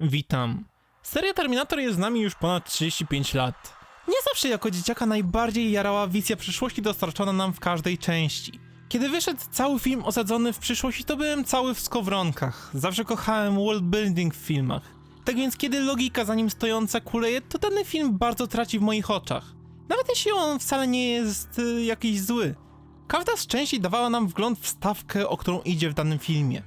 Witam. Seria Terminator jest z nami już ponad 35 lat. Nie zawsze jako dzieciaka najbardziej jarała wizja przyszłości dostarczona nam w każdej części. Kiedy wyszedł cały film osadzony w przyszłości, to byłem cały w skowronkach. Zawsze kochałem world building w filmach. Tak więc kiedy logika za nim stojąca kuleje, to dany film bardzo traci w moich oczach. Nawet jeśli on wcale nie jest y, jakiś zły. Każda z części dawała nam wgląd w stawkę, o którą idzie w danym filmie.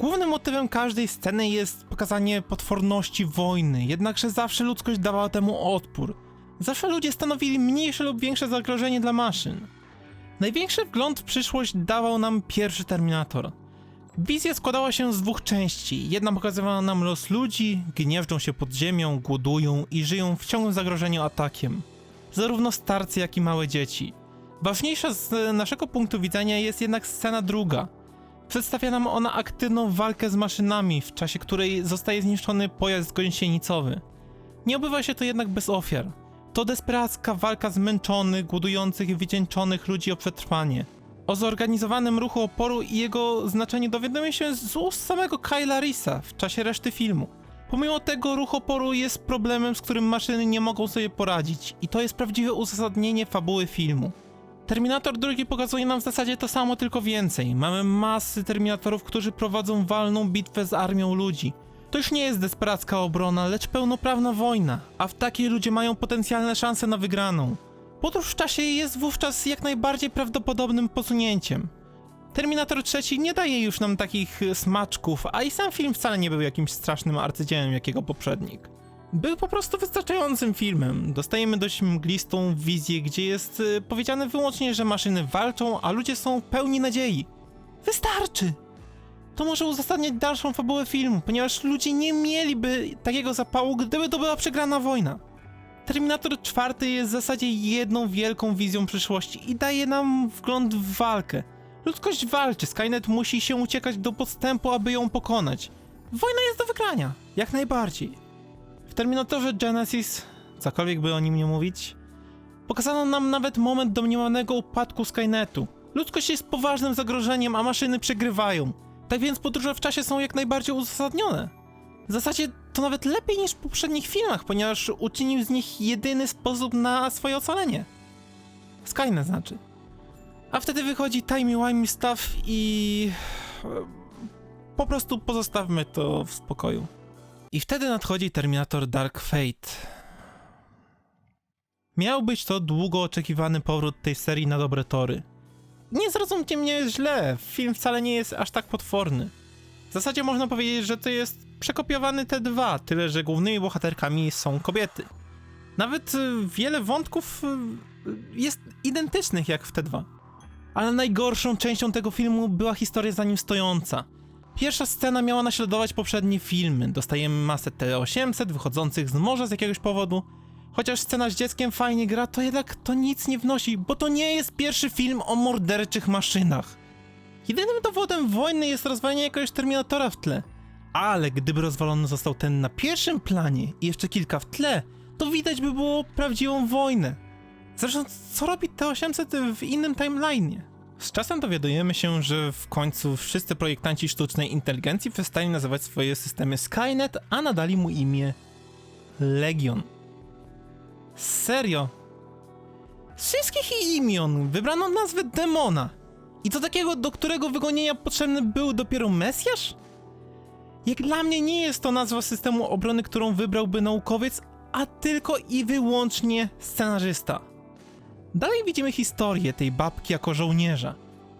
Głównym motywem każdej sceny jest pokazanie potworności wojny, jednakże zawsze ludzkość dawała temu odpór. Zawsze ludzie stanowili mniejsze lub większe zagrożenie dla maszyn. Największy wgląd w przyszłość dawał nam pierwszy Terminator. Wizja składała się z dwóch części. Jedna pokazywała nam los ludzi, gnieżdżą się pod ziemią, głodują i żyją w ciągłym zagrożeniu atakiem. Zarówno starcy, jak i małe dzieci. Ważniejsza z naszego punktu widzenia jest jednak scena druga. Przedstawia nam ona aktywną walkę z maszynami, w czasie której zostaje zniszczony pojazd gąsienicowy. Nie obywa się to jednak bez ofiar. To desperacka walka zmęczonych, głodujących i wycieńczonych ludzi o przetrwanie. O zorganizowanym ruchu oporu i jego znaczeniu dowiadujemy się z ust samego Kyla Risa w czasie reszty filmu. Pomimo tego ruch oporu jest problemem, z którym maszyny nie mogą sobie poradzić i to jest prawdziwe uzasadnienie fabuły filmu. Terminator II pokazuje nam w zasadzie to samo, tylko więcej. Mamy masy Terminatorów, którzy prowadzą walną bitwę z armią ludzi. To już nie jest desperacka obrona, lecz pełnoprawna wojna, a w takiej ludzie mają potencjalne szanse na wygraną. Podróż w czasie jest wówczas jak najbardziej prawdopodobnym posunięciem. Terminator III nie daje już nam takich smaczków, a i sam film wcale nie był jakimś strasznym arcydziełem jak jego poprzednik. Był po prostu wystarczającym filmem. Dostajemy dość mglistą wizję, gdzie jest y, powiedziane wyłącznie, że maszyny walczą, a ludzie są pełni nadziei. Wystarczy! To może uzasadniać dalszą fabułę filmu, ponieważ ludzie nie mieliby takiego zapału, gdyby to była przegrana wojna. Terminator 4 jest w zasadzie jedną wielką wizją przyszłości i daje nam wgląd w walkę. Ludzkość walczy, Skynet musi się uciekać do podstępu, aby ją pokonać. Wojna jest do wygrania, jak najbardziej. Terminatorze Genesis, cokolwiek by o nim nie mówić, pokazano nam nawet moment domniemanego upadku Skynetu. Ludzkość jest poważnym zagrożeniem, a maszyny przegrywają. Tak więc podróże w czasie są jak najbardziej uzasadnione. W zasadzie to nawet lepiej niż w poprzednich filmach, ponieważ uczynił z nich jedyny sposób na swoje ocalenie. Skynet znaczy. A wtedy wychodzi Timey Wimey Stuff i... e, Po prostu pozostawmy to w spokoju. I wtedy nadchodzi Terminator Dark Fate. Miał być to długo oczekiwany powrót tej serii na dobre tory. Nie zrozumcie mnie źle, film wcale nie jest aż tak potworny. W zasadzie można powiedzieć, że to jest przekopiowany T2, tyle że głównymi bohaterkami są kobiety. Nawet y, wiele wątków y, jest identycznych jak w T2. Ale najgorszą częścią tego filmu była historia za nim stojąca. Pierwsza scena miała naśladować poprzednie filmy. Dostajemy masę T-800 wychodzących z morza z jakiegoś powodu. Chociaż scena z dzieckiem fajnie gra, to jednak to nic nie wnosi, bo to nie jest pierwszy film o morderczych maszynach. Jedynym dowodem wojny jest rozwalenie jakiegoś Terminatora w tle. Ale gdyby rozwalony został ten na pierwszym planie i jeszcze kilka w tle, to widać by było prawdziwą wojnę. Zresztą, co robi T-800 w innym timeline'ie? Z czasem dowiadujemy się, że w końcu wszyscy projektanci sztucznej inteligencji przestali nazywać swoje systemy Skynet, a nadali mu imię Legion. Serio? Z wszystkich imion wybrano nazwę demona. I to takiego, do którego wygonienia potrzebny był dopiero Mesjasz? Jak dla mnie nie jest to nazwa systemu obrony, którą wybrałby naukowiec, a tylko i wyłącznie scenarzysta. Dalej widzimy historię tej babki jako żołnierza.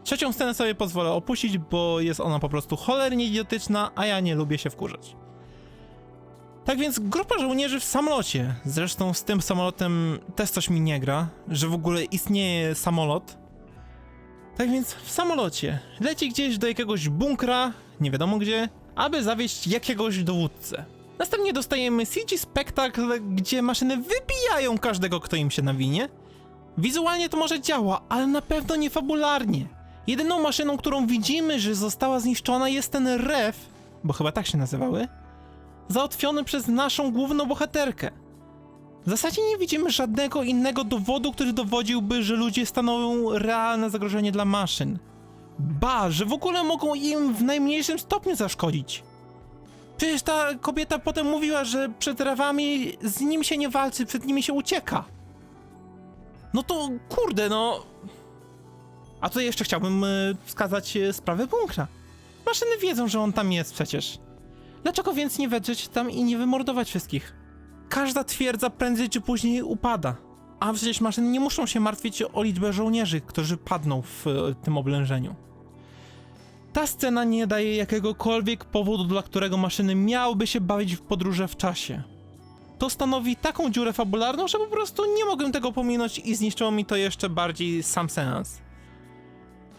Trzecią scenę sobie pozwolę opuścić, bo jest ona po prostu cholernie idiotyczna, a ja nie lubię się wkurzać. Tak więc grupa żołnierzy w samolocie. Zresztą z tym samolotem też coś mi nie gra, że w ogóle istnieje samolot. Tak więc w samolocie leci gdzieś do jakiegoś bunkra, nie wiadomo gdzie, aby zawieźć jakiegoś dowódcę. Następnie dostajemy CG spektakl, gdzie maszyny wybijają każdego, kto im się nawinie. Wizualnie to może działa, ale na pewno nie fabularnie. Jedyną maszyną, którą widzimy, że została zniszczona jest ten ref, bo chyba tak się nazywały, załatwiony przez naszą główną bohaterkę. W zasadzie nie widzimy żadnego innego dowodu, który dowodziłby, że ludzie stanowią realne zagrożenie dla maszyn. Ba, że w ogóle mogą im w najmniejszym stopniu zaszkodzić. Przecież ta kobieta potem mówiła, że przed rawami z nim się nie walczy, przed nimi się ucieka. No to kurde, no. A tutaj jeszcze chciałbym y, wskazać y, sprawę bunkra. Maszyny wiedzą, że on tam jest przecież. Dlaczego więc nie wedrzeć tam i nie wymordować wszystkich? Każda twierdza prędzej czy później upada. A przecież maszyny nie muszą się martwić o liczbę żołnierzy, którzy padną w y, tym oblężeniu. Ta scena nie daje jakiegokolwiek powodu, dla którego maszyny miałyby się bawić w podróże w czasie. To stanowi taką dziurę fabularną, że po prostu nie mogłem tego pominąć i zniszczyło mi to jeszcze bardziej sam seans.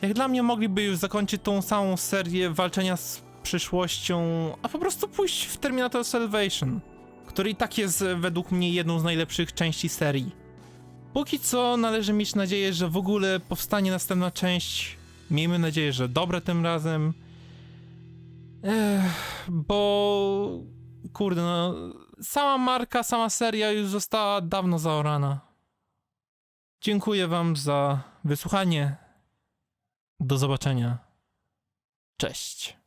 Jak dla mnie mogliby już zakończyć tą samą serię walczenia z przyszłością, a po prostu pójść w Terminator Salvation, który i tak jest według mnie jedną z najlepszych części serii. Póki co należy mieć nadzieję, że w ogóle powstanie następna część. Miejmy nadzieję, że dobre tym razem. Ech, bo kurde, no, sama marka, sama seria już została dawno zaorana. Dziękuję Wam za wysłuchanie. Do zobaczenia. Cześć.